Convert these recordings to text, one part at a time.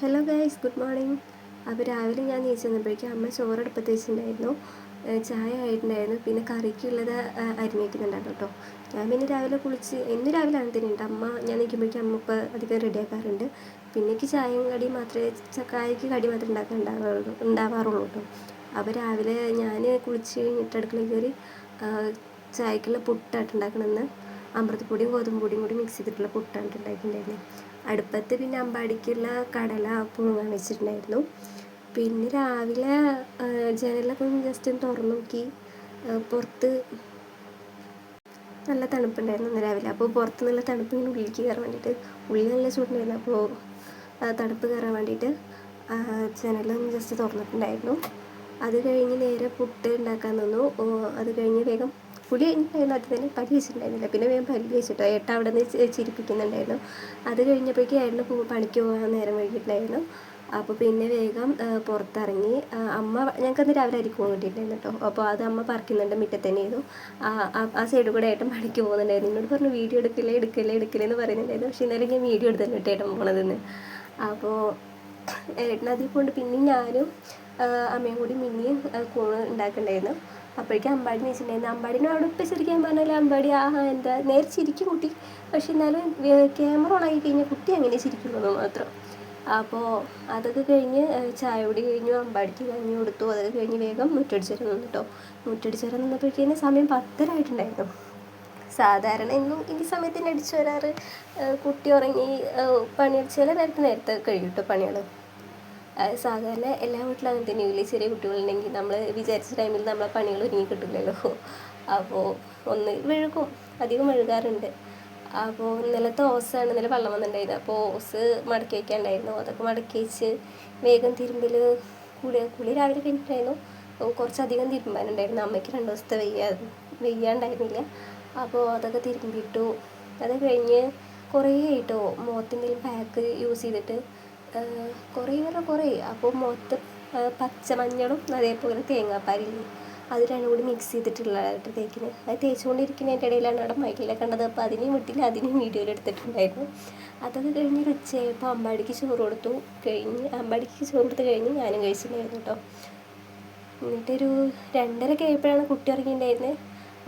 Hello guys good morning. അപ്പോൾ രാവിലെ ഞാൻ നീച്ച് വന്നപ്പോഴേക്കും അമ്മ ചോറടുപ്പത്ത് വെച്ചിട്ടുണ്ടായിരുന്നു ചായ ആയിട്ടുണ്ടായിരുന്നു. പിന്നെ കറിക്കുള്ളത് അരിഞ്ഞ് വയ്ക്കുന്നുണ്ടായിരുന്നു കേട്ടോ. ഞാൻ പിന്നെ രാവിലെ കുളിച്ച് ഇന്ന് രാവിലെ അങ്ങനെ തന്നെയുണ്ട് അമ്മ ഞാൻ നിൽക്കുമ്പോഴേക്കും അമ്മ ഇപ്പോൾ അധികം റെഡിയാക്കാറുണ്ട് പിന്നെ എനിക്ക് ചായയും കടി മാത്രമേ ചക്കായക്ക് കടി മാത്രമേ ഉണ്ടാക്കാൻ ഉണ്ടാവാറുള്ളൂ കേട്ടോ. അപ്പോൾ രാവിലെ ഞാൻ കുളിച്ച് കഴിഞ്ഞിട്ട് അടുക്കളയിൽ കയറി ചായക്കുള്ള പുട്ടായിട്ട് ഉണ്ടാക്കണമെന്ന് അമൃതപ്പൊടിയും ഗോതമ്പ് പൊടിയും കൂടി മിക്സ് ചെയ്തിട്ടുള്ള പുട്ടാണ് ഉണ്ടാക്കിയിട്ടുണ്ടായിരുന്നത് അടുപ്പത്ത് പിന്നെ അമ്പാടിക്കുള്ള കടല പുഴുങ്ങാൻ വെച്ചിട്ടുണ്ടായിരുന്നു. പിന്നെ രാവിലെ ജനലൊക്കെ ഒന്ന് ജസ്റ്റ് ഒന്ന് തുറന്നു നോക്കി. പുറത്ത് നല്ല തണുപ്പുണ്ടായിരുന്നു ഇന്ന് രാവിലെ. അപ്പോൾ പുറത്ത് നല്ല തണുപ്പ് ഇങ്ങനെ ഉള്ളിലേക്ക് കയറാൻ വേണ്ടിയിട്ട് ഉള്ളിൽ നല്ല ചൂടുണ്ടായിരുന്നു. അപ്പോൾ തണുപ്പ് കയറാൻ വേണ്ടിയിട്ട് ജനലൊന്ന് ജസ്റ്റ് തുറന്നിട്ടുണ്ടായിരുന്നു. അത് കഴിഞ്ഞ് നേരെ പുട്ട് ഉണ്ടാക്കാൻ നിന്നു. അത് കഴിഞ്ഞ് വേഗം പുളി ഉണ്ടായിരുന്നു അത് തന്നെ പല്ല് പിന്നെ വേഗം പല്ല് ഏട്ടാ അവിടെ നിന്ന് ചിരിപ്പിക്കുന്നുണ്ടായിരുന്നു. അത് കഴിഞ്ഞപ്പോഴേക്കും ഏട്ടന് പണിക്ക് പോകാൻ നേരം വൈകിട്ടുണ്ടായിരുന്നു. അപ്പോൾ പിന്നെ വേഗം പുറത്തിറങ്ങി. അമ്മ ഞങ്ങൾക്ക് രാവിലെ അരിക്കും കിട്ടിയിട്ടുണ്ടായിരുന്നു കേട്ടോ. അപ്പോൾ അത് അമ്മ പറിക്കുന്നുണ്ട് മുറ്റത്ത് തന്നെയായിരുന്നു ആ സൈഡ് കൂടെ ഏട്ടൻ പണിക്ക് പോകുന്നുണ്ടായിരുന്നു. എന്നോട് പറഞ്ഞു വീഡിയോ എടുക്കില്ലേ എടുക്കില്ലേ എടുക്കില്ലേ എന്ന് പറയുന്നുണ്ടായിരുന്നു. പക്ഷേ ഇന്നലെ ഞാൻ വീഡിയോ എടുത്തിട്ടുണ്ട് ഏട്ടൻ പോണതെന്ന്. അപ്പോൾ ഏട്ടനതിൽ കൊണ്ട് പിന്നെ ഞാനും അമ്മയും കൂടി മിന്നിയും കൂണ് ഉണ്ടാക്കണ്ടായിരുന്നു. അപ്പോഴേക്കും അമ്പാടി നീച്ചിട്ടുണ്ടായിരുന്നു അമ്പാടിനെ അവിടെ ഇപ്പം പറഞ്ഞാൽ അമ്പാടി ആ എന്താ നേരെ ചിരിക്കും കുട്ടി. പക്ഷെ എന്നാലും ക്യാമറ ഓൺ കഴിഞ്ഞാൽ കുട്ടി അങ്ങനെ ചിരിക്കുന്നത് മാത്രം. അപ്പോൾ അതൊക്കെ കഴിഞ്ഞ് ചായ കൂടി കഴിഞ്ഞു അമ്പാടിക്ക് കഞ്ഞി കൊടുത്തു. അതൊക്കെ കഴിഞ്ഞ് വേഗം മുറ്റടിച്ചേരം നിന്നു കേട്ടോ മുറ്റടിച്ചേരം നിന്നപ്പോഴേക്കും സമയം പത്തരായിട്ടുണ്ടായിരുന്നു. സാധാരണ ഇന്നും ഈ സമയത്തിന് അടിച്ചു വരാറ് കുട്ടി ഉറങ്ങി പണിയടിച്ചാൽ നേരത്തെ നേരത്തെ കഴിയും കേട്ടോ പണികൾ സാധാരണ എല്ലാ വീട്ടിലും അങ്ങനെ ന്യൂലി ചെറിയ കുട്ടികളുണ്ടെങ്കിൽ നമ്മൾ വിചാരിച്ച ടൈമിൽ നമ്മളെ പണികൾ ഒരുങ്ങി കിട്ടില്ലല്ലോ. അപ്പോൾ ഒന്ന് മെഴുകും. അധികം മെഴുകാറുണ്ട്. അപ്പോൾ ഇന്നലത്തെ ഓസാണ് ഇന്നലെ വെള്ളം വന്നിട്ടുണ്ടായിരുന്നത് അപ്പോൾ ഓസ് മടക്കി വയ്ക്കാണ്ടായിരുന്നു അതൊക്കെ മടക്കി വെച്ച് വേഗം തിരുമ്പൽ കുളി കുളി രാവിലെ കഴിഞ്ഞിട്ടായിരുന്നു കുറച്ചധികം തിരുമ്പാനുണ്ടായിരുന്നു. അമ്മയ്ക്ക് രണ്ട് ദിവസത്തെ വെയ്യാ വെയ്യാണ്ടായിരുന്നില്ല. അപ്പോൾ അതൊക്കെ തിരുമ്പിയിട്ടു. അത് കഴിഞ്ഞ് കുറേ ആയിട്ടോ മുഖത്തിന്റെ പാക്ക് യൂസ് ചെയ്തിട്ട് കുറേ പറഞ്ഞാൽ കുറേ. അപ്പോൾ മൊത്തം പച്ചമഞ്ഞളും അതേപോലെ തേങ്ങാപ്പാലില്ലേ അത് രണ്ടും കൂടി മിക്സ് ചെയ്തിട്ടുള്ളതായിട്ട് തേക്കുന്നത് അത് തേച്ചുകൊണ്ടിരിക്കുന്നതിന്റെ ഇടയിലാണ് അവിടെ മൈക്കിലെ കണ്ടത്. അപ്പോൾ അതിനെയും വിട്ടില്ല അതിനെയും വീഡിയോയിൽ എടുത്തിട്ടുണ്ടായിരുന്നു. അതൊക്കെ കഴിഞ്ഞ് ഒരു അമ്പാടിക്ക് ചോറ് കൊടുത്തു. കഴിഞ്ഞ് അമ്പാടിക്ക് ചോറ് കൊടുത്ത് കഴിഞ്ഞ് ഞാനും കഴിച്ചിട്ടുണ്ടായിരുന്നു കേട്ടോ. എന്നിട്ടൊരു രണ്ടര ആയപ്പോഴാണ് കുട്ടി ഇറങ്ങിയിട്ടുണ്ടായിരുന്നത്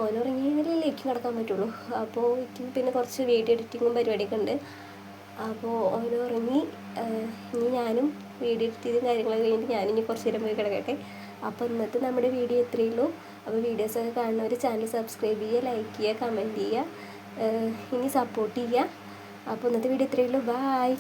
ഓൻ ഉറങ്ങിയെങ്കിലേ എനിക്കും കിടക്കാൻ പറ്റുള്ളൂ. അപ്പോൾ എനിക്ക് പിന്നെ കുറച്ച് വീഡിയോ എഡിറ്റിങ്ങും പരിപാടിയൊക്കെ ഉണ്ട്. അപ്പോൾ ഓൻ ഉറങ്ങി ഇനി ഞാനും വീഡിയോ എഡിറ്റ് ചെയ്തും കാര്യങ്ങളൊക്കെ കഴിഞ്ഞിട്ട് ഞാനിനി കുറച്ച് നേരം പോയി കിടക്കട്ടെ. അപ്പോൾ ഇന്നത്തെ നമ്മുടെ വീഡിയോ ഇത്രയേ ഉള്ളൂ. അപ്പോൾ വീഡിയോസൊക്കെ കാണുന്നവർ ചാനൽ സബ്സ്ക്രൈബ് ചെയ്യുക ലൈക്ക് ചെയ്യുക കമന്റ് ചെയ്യുക ഇനി സപ്പോർട്ട് ചെയ്യുക. അപ്പോൾ ഇന്നത്തെ വീഡിയോ ഇത്രയേ ഉള്ളൂ. ബായ്